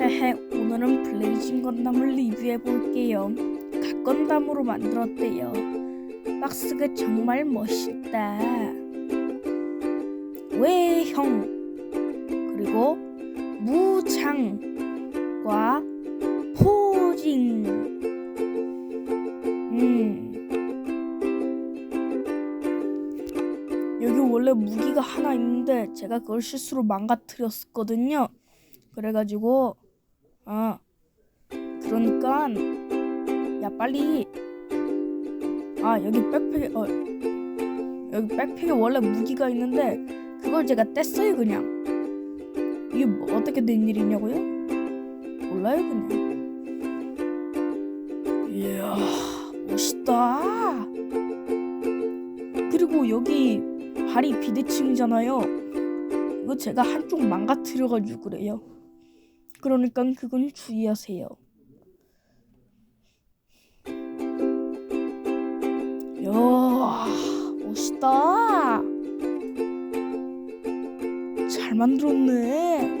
헤헤 오늘은 블레이징 건담을 리뷰해 볼게요. 갓건담으로 만들었대요. 박스가 정말 멋있다. 외형 그리고 무장과 포징 음 여기 원래 무기가 하나 있는데 제가 그걸 실수로 망가뜨렸었거든요. 그래가지고 아 그러니까 야 빨리. 아 여기 백팩에 어. 여기 백팩에 원래 무기가 있는데 그걸 제가 뗐어요 그냥. 이게 뭐 어떻게 된 일이냐고요? 몰라요 그냥. 이야 멋있다. 그리고 여기 발이 비대칭이잖아요. 이거 제가 한쪽 망가뜨려가지고 그래요 그러니까 그건 주의하세요. 야, 멋있다. 잘 만들었네.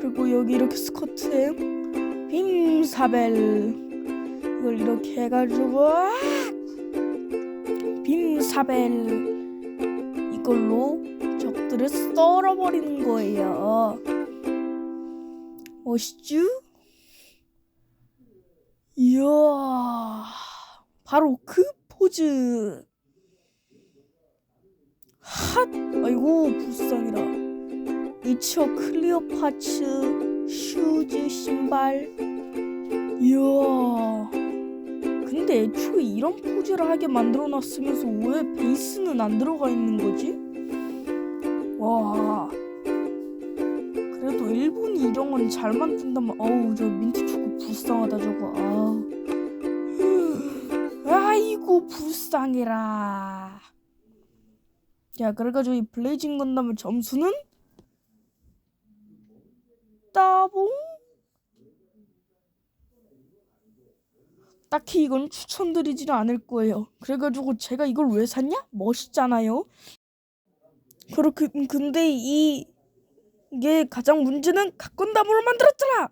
그리고 여기 이렇게 스커트에 빔사벨 이걸 이렇게 해가지고 아! 빔사벨 이걸로 적들을 썰어버리는 거예요. 멋있쥬? 이야, 바로 그 포즈. 핫! 아이고, 불쌍해라. 이처 클리어 파츠, 슈즈, 신발. 이야. 근데 애초에 이런 포즈를 하게 만들어 놨으면서 왜 베이스는 안 들어가 있는 거지? 와. 이런 건잘 만든다면 어우 저 민트 초코 불쌍하다 저거. 아우 아이고 불쌍해라. 야 그래가지고 이 블레이징 건담의 점수는? 따봉? 딱히 이건 추천드리지는 않을 거예요. 그래가지고 제가 이걸 왜 샀냐? 멋있잖아요. 그렇게 근데 이 이게 가장 문제는 각건담으로 만들었잖아.